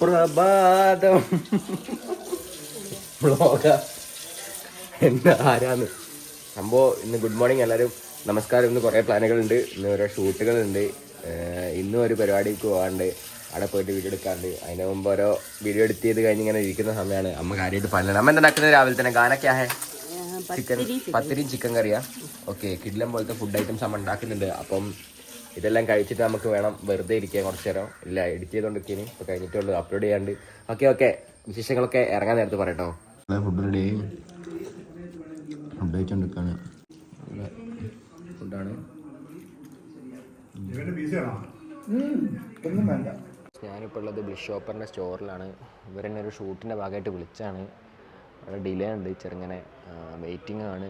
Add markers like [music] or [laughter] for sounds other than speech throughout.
സുപ്രഭാതം. വ്ളോഗ. എന്താ ആരാന്ന്? സംഭവം ഇന്ന് ഗുഡ് മോർണിംഗ് എല്ലാവരും നമസ്കാരം. ഇന്ന് കുറേ പ്ലാനുകളുണ്ട്. ഇന്ന് ഓരോ ഷൂട്ടുകളുണ്ട്. ഉണ്ട് ഇന്നും ഒരു പരിപാടിക്ക് പോകാണ്ട് അവിടെ പോയിട്ട് വീഡിയോ എടുക്കാണ്ട്. അതിന് മുമ്പ് ഓരോ വീഡിയോ എടുത്ത് ചെയ്ത് കഴിഞ്ഞ് ഇങ്ങനെ ഇരിക്കുന്ന സമയമാണ് അമ്മ കാര്യമായിട്ട് പറഞ്ഞത് അമ്മ എന്താ നടക്കുന്നത് രാവിലെ തന്നെ? ഗാനൊക്കെ ആഹേ? ചിക്കൻ പത്തിരിയും ചിക്കൻ കറിയാ? ഓക്കെ കിഡ്ലം പോലത്തെ ഫുഡ് ഐറ്റംസ് അമ്മ ഉണ്ടാക്കുന്നുണ്ട്. അപ്പം ഇതെല്ലാം കഴിച്ചിട്ട് നമുക്ക് വേണം വെറുതെ ഇരിക്കാൻ കുറച്ച് നേരം. ഇല്ല എഡിറ്റ് ചെയ്തോണ്ടിരിക്കേനി. ഇപ്പൊ കഴിഞ്ഞിട്ടുള്ളൂ. അപ്ലോഡ് ചെയ്യാണ്ട്. ഓക്കെ ഓക്കെ വിശേഷങ്ങളൊക്കെ ഇറങ്ങാൻ നേരത്തെ പറയട്ടോ. ഫുഡ് റെഡി ഫുഡ് കഴിച്ചോണ്ടിരിക്കാണ് ഫുഡാണ് ഞാനിപ്പോൾ ഉള്ളത് ബ്ലിഷ് ഷോപ്പറിന്റെ സ്റ്റോറിലാണ് ഇവരെന്നെ ഒരു ഷൂട്ടിന്റെ ഭാഗമായിട്ട് വിളിച്ചാണ്. അവിടെ ഡിലേ ഉണ്ട്. ചെറുങ്ങനെ വെയിറ്റിംഗ് ആണ്.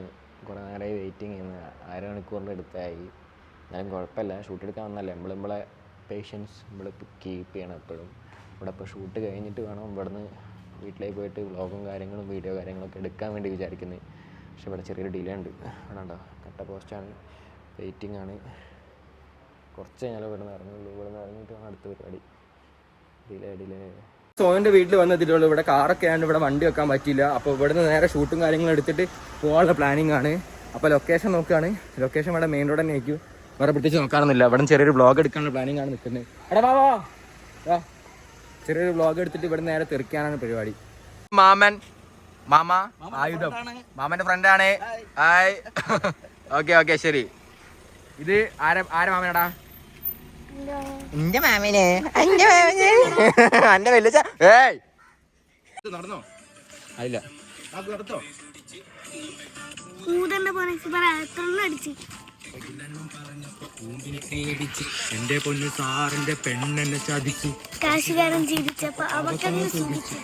കുറേ നേരമായി വെയിറ്റിംഗ് ചെയ്യുന്നത് അരമണിക്കൂറിന്റെ അടുത്തായി. എന്നാലും കുഴപ്പമില്ല. ഷൂട്ട് എടുക്കാൻ വന്നല്ലേ നമ്മൾ നമ്മളെ പേഷ്യൻസ് നമ്മൾ കീപ്പ് ചെയ്യണം എപ്പോഴും. ഇവിടെ ഇപ്പോൾ ഷൂട്ട് കഴിഞ്ഞിട്ട് വേണം ഇവിടുന്ന് വീട്ടിലേക്ക് പോയിട്ട് വ്ളോഗും കാര്യങ്ങളും വീഡിയോ കാര്യങ്ങളൊക്കെ എടുക്കാൻ വേണ്ടി വിചാരിക്കുന്നത് പക്ഷെ ഇവിടെ ചെറിയൊരു ഡിലേ ഉണ്ട്. അവിടെ ഉണ്ടോ കട്ട പോസ്റ്റാണ് വെയിറ്റിംഗ് ആണ്. കുറച്ച് കഴിഞ്ഞാൽ ഇവിടെ നിന്ന് ഇറങ്ങുള്ളൂ. ഇവിടെ നിന്ന് ഇറങ്ങിയിട്ട് വേണം അടുത്ത പരിപാടി. ഡിലേ ഡിലേ സോയന്റെ വീട്ടിൽ വന്നെത്തിയിട്ടുള്ളൂ. ഇവിടെ കാറൊക്കെ ആണ് ഇവിടെ വണ്ടി വെക്കാൻ പറ്റിയില്ല. അപ്പോൾ ഇവിടുന്ന് നേരെ ഷൂട്ടും കാര്യങ്ങളും എടുത്തിട്ട് പോകാനുള്ള പ്ലാനിങ് ആണ്. അപ്പോൾ ലൊക്കേഷൻ നോക്കുകയാണ് ലൊക്കേഷൻ ഇവിടെ മെയിൻ റോഡ് തന്നെ ആയിരിക്കും വേറെ പ്രത്യേകിച്ച് നോക്കാറൊന്നുമില്ല ഇവിടെ ചെറിയൊരു വ്ളോഗ് എടുക്കാനുള്ള പ്ലാനിങ് ആണ് നിൽക്കുന്നത്. എടാ വാ വാ. ചെറിയൊരു വ്ളോഗ് എടുത്തിട്ട് ഇവിടെ നേരെ തെറിക്കാനാണ് പരിപാടി. മാമൻ മാമ ആയുധം. മാമന്റെ ഫ്രണ്ടാണ് ഹായ് ഓക്കെ ഓക്കെ ശരി. ഇത് ആരെ ആരെ മാമനടാ? എന്റെ മാമന്. എന്റെ മാമന്. എന്റെ [laughs] വലിയ ഏയ്. നടന്നോ? അല്ല കൂതന്റെ പോലെ എന്റെ പൊന്നു സാറിന്റെ പെണ്ണെന്നെ ചതിച്ചു. കാശുകാരൻ ജീവിച്ചപ്പോ അവക്കങ്ങ് സുഖിച്ചു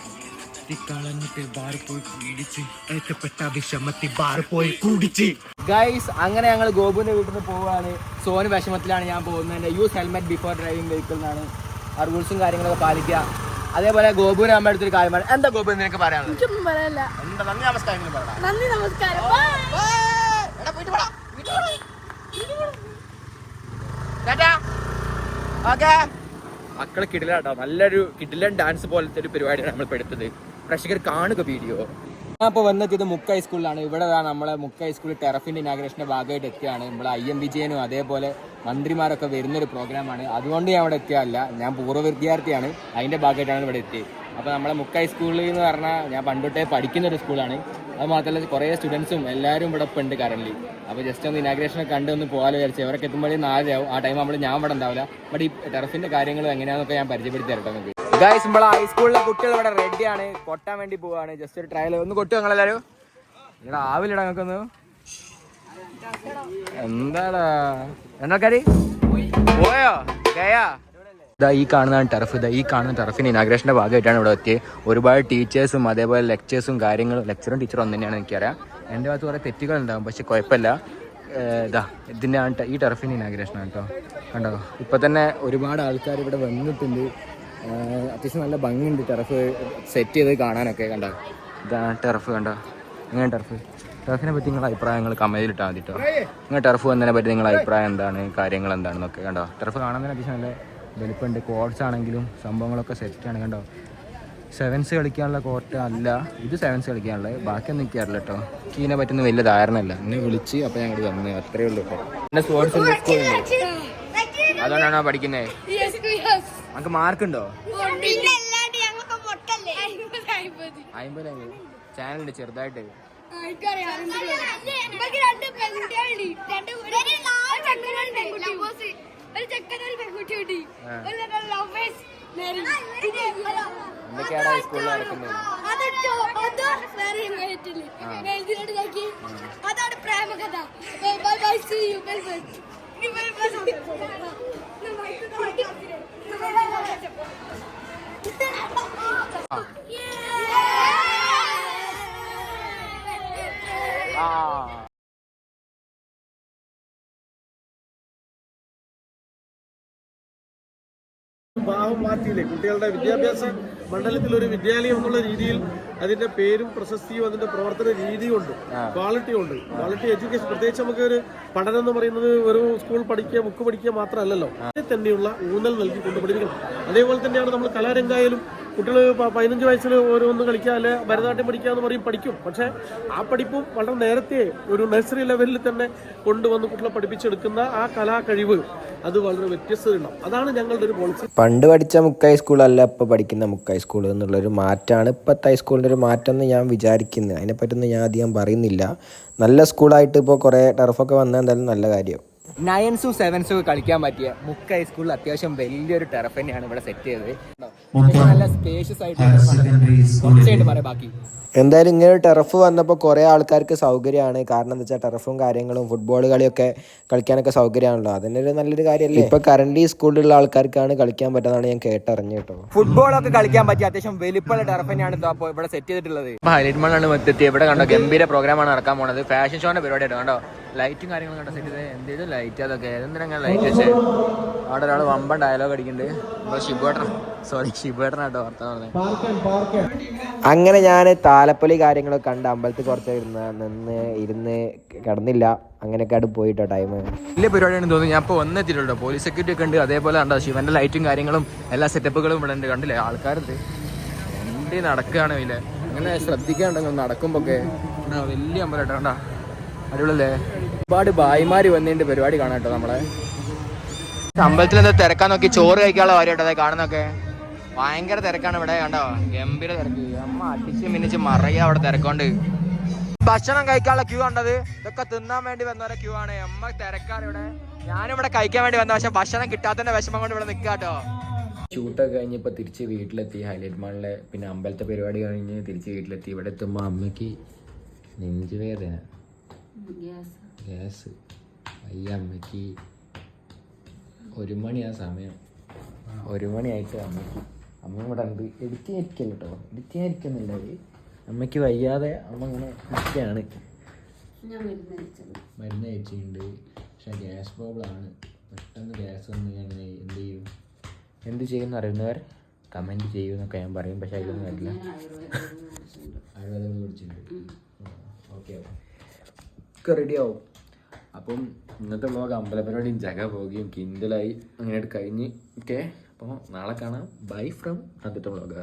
കളഞ്ഞിട്ട് ബാർ പോയി പീഡിച്ച് വിഷമത്തി പോയി കുടിച്ച്. ഗൈസ് അങ്ങനെ ഞങ്ങൾ ഗോപുവിന്റെ വീട്ടിൽ നിന്ന് പോവാണ് സോന് വിഷമത്തിലാണ് ഞാൻ പോകുന്നത്. Use helmet before driving vehicle എന്നാണ് ആ റൂൾസും കാര്യങ്ങളൊക്കെ പാലിക്കുക. അതേപോലെ ഗോപുവിന് അമ്മ അടുത്തൊരു കാര്യമാണ് എന്താ ഗോപു നിനക്ക് പറയാനുള്ളത്? എന്താ നന്ദി നമസ്കാരം നന്ദി നമസ്കാരം. മക്കളെ കിടിലാട്ടോ. നല്ലൊരു കിടിലൻ ഡാൻസ് പോലത്തെ ഒരു പരിപാടിയാണ് നമ്മൾ എടുത്തത്. പ്രേക്ഷകർ കാണുക വീഡിയോ ഞാൻ ഇപ്പോൾ വന്നെത്തിയത് മുക്ക ഹൈസ്കൂളിലാണ് ഇവിടെ നമ്മളെ മുക്ക ഹൈസ്കൂൾ ടെറഫിന്റെ ഇനാഗ്രേഷന്റെ ഭാഗമായിട്ട് എത്തിയാണ്. നമ്മളെ ഐ എം വിജയനും അതേപോലെ മന്ത്രിമാരൊക്കെ വരുന്നൊരു പ്രോഗ്രാമാണ് അതുകൊണ്ട് ഞാൻ ഇവിടെ എത്തിയല്ല ഞാൻ പൂർവ വിദ്യാർത്ഥിയാണ്. അതിന്റെ ഭാഗമായിട്ടാണ് ഇവിടെ എത്തിയത്. അപ്പോൾ നമ്മളെ മുക്ക ഹൈസ്കൂളിൽ എന്ന് പറഞ്ഞാൽ ഞാൻ പണ്ടൊട്ടേ പഠിക്കുന്ന ഒരു സ്കൂളാണ്. അത് മാത്രമല്ല കുറേ സ്റ്റുഡൻസും എല്ലാവരും ഇവിടെ ഇപ്പം ഉണ്ട് കറൻലി അപ്പോൾ ജസ്റ്റ് ഒന്ന് ഇനാഗ്രേഷൻ കണ്ട് ഒന്ന് പോകാൻ വിചാരിച്ചു. അവരൊക്കെ എത്തുമ്പോഴേ നാലാവും ആ ടൈം നമ്മൾ ഞാൻ ഇവിടെ ഉണ്ടാവില്ല. ബട്ട് ഈ ടെറഫിന്റെ കാര്യങ്ങളും എങ്ങനെയാണെന്നൊക്കെ ഞാൻ പരിചയപ്പെടുത്തി തരട്ടെ നിങ്ങൾക്ക്. ഗൈസ് നമ്മൾ ഹൈസ്കൂളിലെ കുട്ടികൾ ഇവിടെ റെഡിയാണ് കൊട്ടാൻ വേണ്ടി പോവാണ്. ജസ്റ്റ് ഒരു ട്രയൽ ഒന്ന് കൊട്ടു നിങ്ങളെല്ലാരും. ഇവിടെ ആവില്ലടാ നിങ്ങൾക്കൊന്ന്. എന്താടാ? എന്നൊക്കെ പോയോ? ഗയാ? ഇതാ ഈ കാണുന്നതാണ് ടർഫ് ഇതാ ഈ കാണുന്ന ടർഫിന് ഇനാഗ്രേഷന്റെ ഭാഗമായിട്ടാണ് ഇവിടെ എത്തിയത് ഒരുപാട് ടീച്ചേഴ്സും അതേപോലെ ലെക്ചേഴ്സും കാര്യങ്ങളും ലെക്ചറും ടീച്ചറും ഒന്നു തന്നെയാണ് എനിക്കറിയാം. എന്റെ ഭാഗത്ത് കുറേ തെറ്റുകൾ ഉണ്ടാകും പക്ഷെ കുഴപ്പമില്ല. ഇതാ ഇതിന്റെ ആണ് ഈ ടർഫിന് ഇനാഗ്രേഷൻ ആണ് കേട്ടോ. കണ്ടോ? ഇപ്പം തന്നെ ഒരുപാട് ആൾക്കാർ ഇവിടെ വന്നിട്ടുണ്ട്. അത്യാവശ്യം നല്ല ഭംഗിയുണ്ട് ടർഫ് സെറ്റ് ചെയ്ത് കാണാനൊക്കെ കണ്ടോ? ഇതാണ് ടർഫ് കണ്ടോ? എങ്ങനെ ടർഫ് ടർഫിനെ പറ്റി നിങ്ങളുടെ അഭിപ്രായങ്ങൾ കമന്റിൽ ഇട്ടാൽ മതി കേട്ടോ. നിങ്ങൾ ടർഫ് വന്നതിനെ പറ്റി നിങ്ങളുടെ അഭിപ്രായം എന്താണ്? കാര്യങ്ങൾ എന്താണെന്നൊക്കെ കണ്ടോ? ടർഫ് കാണാൻ തന്നെ അത്യാവശ്യം നല്ല വലിപ്പമുണ്ട് കോർട്സ് ആണെങ്കിലും സംഭവങ്ങളൊക്കെ സെറ്റാണ് കണ്ടോ? സെവൻസ് കളിക്കാനുള്ള കോർട്ട് അല്ല. ഇത് സെവൻസ് കളിക്കാനുള്ളത്. ബാക്കിയൊന്നും നിൽക്കാറില്ല കേട്ടോ കീനെ ഇതിനെ പറ്റുന്ന വലിയ ധാരണയല്ല എന്നെ വിളിച്ച് അപ്പോൾ ഞങ്ങൾ വന്ന് അത്രയേ ഉള്ളൂ കേട്ടോ എന്റെ സ്കൂളുണ്ട് അതുകൊണ്ടാണോ പഠിക്കുന്നത് നമുക്ക് മാർക്കുണ്ടോ പിന്നെ അല്ലാണ്ട് ഞങ്ങൾക്ക് പൊട്ടല്ലേ അമ്പത് ചാനലുണ്ട് ചെറുതായിട്ട് എന്തൊക്കെയാണ് സ്കൂളിൽ നടക്കുന്നത്? അതാണ് പ്രേമകഥ ബൈ ബൈ ഭാവം മാറ്റിയില്ലേ? കുട്ടികളുടെ വിദ്യാഭ്യാസ മണ്ഡലത്തിൽ ഒരു വിദ്യാലയം എന്നുള്ള രീതിയിൽ അതിന്റെ പേരും പ്രശസ്തിയും അതിന്റെ പ്രവർത്തന രീതിയും ഉണ്ട് ക്വാളിറ്റി ഉണ്ട്. ക്വാളിറ്റി എഡ്യൂക്കേഷൻ പ്രത്യേകിച്ച് നമുക്ക് ഒരു പഠനം എന്ന് പറയുന്നത് ഒരു സ്കൂൾ പഠിക്കുക ബുക്ക് പഠിക്കുക മാത്രമല്ലല്ലോ. അതിൽ തന്നെയുള്ള ഊന്നൽ നൽകി കൊണ്ട് അതേപോലെ തന്നെയാണ് നമ്മൾ കലാരംഗായാലും കുട്ടികൾ പതിനഞ്ച് വയസ്സിൽ ഓരോന്ന് കളിക്കുക അല്ലെ ഭരതനാട്യം പഠിക്കുക എന്ന് പറയും പഠിക്കും. പക്ഷേ ആ പഠിപ്പും വളരെ നേരത്തെ ഒരു നഴ്സറി ലെവലിൽ തന്നെ കൊണ്ടുവന്ന് കുട്ടികളെ പഠിപ്പിച്ചെടുക്കുന്ന ആ കലാ കഴിവ് അത് വളരെ വ്യത്യസ്തതയുണ്ടാവും അതാണ് ഞങ്ങളുടെ ഒരു പോളിസി പണ്ട് പഠിച്ച മുക്കായി സ്കൂളല്ല ഇപ്പോൾ പഠിക്കുന്ന മുക്കായി സ്കൂൾ എന്നുള്ളൊരു മാറ്റമാണ് ഇപ്പോഴത്തെ ഹൈസ്കൂളിന്റെ ഒരു മാറ്റം എന്ന് ഞാൻ വിചാരിക്കുന്നത് അതിനെപ്പറ്റൊന്നും ഞാൻ അധികം പറയുന്നില്ല. നല്ല സ്കൂളായിട്ട് ഇപ്പോൾ കുറേ ടർഫൊക്കെ വന്നാൽ എന്തായാലും നല്ല കാര്യം. നയൻസും സെവൻസും കളിക്കാൻ പറ്റിയ മുക്ക ഹൈസ്കൂളിൽ അത്യാവശ്യം വലിയൊരു ടെറഫ് തന്നെയാണ് ഇവിടെ സെറ്റ് ചെയ്തത്. എന്തായാലും ഇങ്ങനെ ടെറഫ് വന്നപ്പോൾ കുറേ ആൾക്കാർക്ക് സൗകര്യമാണ്. കാരണം എന്താ വെച്ചാൽ ടെറഫും കാര്യങ്ങളും ഫുട്ബോൾ കളിയൊക്കെ കളിക്കാനൊക്കെ സൗകര്യമാണല്ലോ. അതിന്റെ ഒരു നല്ലൊരു കാര്യമല്ലേ ഇപ്പൊ കറന്റ് സ്കൂളിലുള്ള ആൾക്കാർക്കാണ് കളിക്കാൻ പറ്റുന്നതാണ് ഞാൻ കേട്ടറിഞ്ഞു കേട്ടോ ഫുട്ബോളൊക്കെ കളിക്കാൻ പറ്റിയ അത്യാവശ്യം വലിപ്പമുള്ള ടെറഫ് തന്നെയാണ് ഇതാ ഇപ്പൊ ഇവിടെ സെറ്റ് ചെയ്തിട്ടുള്ളത്. ഹൈലൈറ്റ് മണ്ണാണ് എത്തിയത്. ഇവിടെ കണ്ടോ? ഗംഭീര പ്രോഗ്രാമാണ് നടക്കാൻ പോണത്. ഫാഷൻ ഷോന്റെ പരിപാടിയായിട്ട് കണ്ടോ? ലൈറ്റും കാര്യങ്ങളും കണ്ട? സെറ്റ് ചെയ്ത്. ചെയ്തു? ലൈറ്റ് അതൊക്കെ. എന്തിനാ ലൈറ്റ് വെച്ചേ? അവിടെ ഒരാൾ വമ്പൻ ഡയലോഗ് അടിക്കുന്നുണ്ട് ഷിബുവേട്ടൻ സോറി ഷിബുവേട്ടനാട്ടോ വാർത്ത പറഞ്ഞത് അങ്ങനെ ഞാൻ താലപ്പൊലി കാര്യങ്ങളൊക്കെ കണ്ട് അമ്പലത്തിൽ കുറച്ച് ഇരുന്ന് നിന്ന് ഇരുന്ന് കിടന്നില്ല. അങ്ങനെയൊക്കെ അവിടെ പോയിട്ടോ ടൈം വലിയ പരിപാടിയാണെന്ന് തോന്നുന്നു. ഞാൻ ഇപ്പോൾ വന്നെത്തിയിട്ടുണ്ടോ പോലീസ് സെക്യൂരിറ്റി ഒക്കെ ഉണ്ട്. അതേപോലെ ഉണ്ടോ ശിവന്റെ ലൈറ്റും കാര്യങ്ങളും എല്ലാ സെറ്റപ്പുകളും ഇവിടെ ഉണ്ട്. കണ്ടില്ലേ? ആൾക്കാരുണ്ട്. വണ്ടി നടക്കുകയാണ് ഇല്ലേ അങ്ങനെ ശ്രദ്ധിക്കാണ്ടെങ്കിൽ നടക്കുമ്പോ ഒക്കെ. വലിയ അമ്പലം കണ്ടോ? അടിപൊളിയല്ലേ? ഒരുപാട് ഭായിമാര് വന്നിട്ട് പരിപാടി കാണാം കേട്ടോ നമ്മളെ. അമ്പലത്തിൽ എന്താ തിരക്കാൻ നോക്കി ചോറ് കഴിക്കാനുള്ള കാര്യമായിട്ട് അതെ കാണുന്നൊക്കെ ഭയങ്കര തിരക്കാണ് ഇവിടെ കണ്ടോ? ഗംഭീര തിരക്ക്. അമ്മ അടിച്ച് മിന്നിച്ച് മറയ അവിടെ തിരക്കൊണ്ട്. ഭക്ഷണം കഴിക്കാനുള്ള ക്യൂ കണ്ടത്? ഇതൊക്കെ തിന്നാൻ വേണ്ടി വന്നവരെ ക്യൂ ആണ്. അമ്മ തിരക്കാണ് ഇവിടെ. ഞാനിവിടെ കഴിക്കാൻ വേണ്ടി വന്ന പക്ഷെ ഭക്ഷണം കിട്ടാത്തതിന്റെ വിഷമം കൊണ്ട് ഇവിടെ നിൽക്കാട്ടോ ഷൂട്ടൊക്കെ കഴിഞ്ഞപ്പോൾ തിരിച്ച് വീട്ടിലെത്തി. ഹൈലൈറ്റ് മാളിലെ പിന്നെ അമ്പലത്തെ പരിപാടി കഴിഞ്ഞ് തിരിച്ച് വീട്ടിലെത്തി. ഇവിടെ എത്തുമ്പോൾ അമ്മയ്ക്ക് നെഞ്ചുവേദന. ഗ്യാസ് അയ്യ അമ്മയ്ക്ക് ഒരു മണിയാ സമയം. ഒരു മണിയായിട്ട് അമ്മയ്ക്ക് അമ്മ ഇവിടെ ഉണ്ട്. എഡിറ്റ് ആയിരിക്കല്ലോ കേട്ടോ എഡിറ്റ് ആയിരിക്കുന്നില്ല അമ്മയ്ക്ക് അമ്മയ്ക്ക് വയ്യാതെ അമ്മ ഇങ്ങനെ ഇരിക്കുകയാണ് മരുന്ന് കഴിച്ചിട്ടുണ്ട്. പക്ഷെ ഗ്യാസ് പ്രോബ്ലം ആണ്. പെട്ടെന്ന് ഗ്യാസ് വന്ന് ഞാൻ എന്ത് ചെയ്യും? എന്ത് ചെയ്യുമെന്ന് അറിയുന്നവർ കമന്റ് ചെയ്യുമെന്നൊക്കെ ഞാൻ പറയും. പക്ഷേ അതിലൊന്നും വരില്ല. ആയുർവേദം കുടിച്ചിട്ടുണ്ട് ഓക്കെ ഒക്കെ റെഡി ആവും. അപ്പം ഇന്നത്തെ വ്ളോഗ് അമ്പലപരിപാടിയും ജഗ പോവുകയും കിൻഡലായി അങ്ങനെയായിട്ട് കഴിഞ്ഞ് ഓക്കെ അപ്പോൾ നാളെ കാണാം. ബൈ ഫ്രം ആദ്യത്തെ വ്ളോഗർ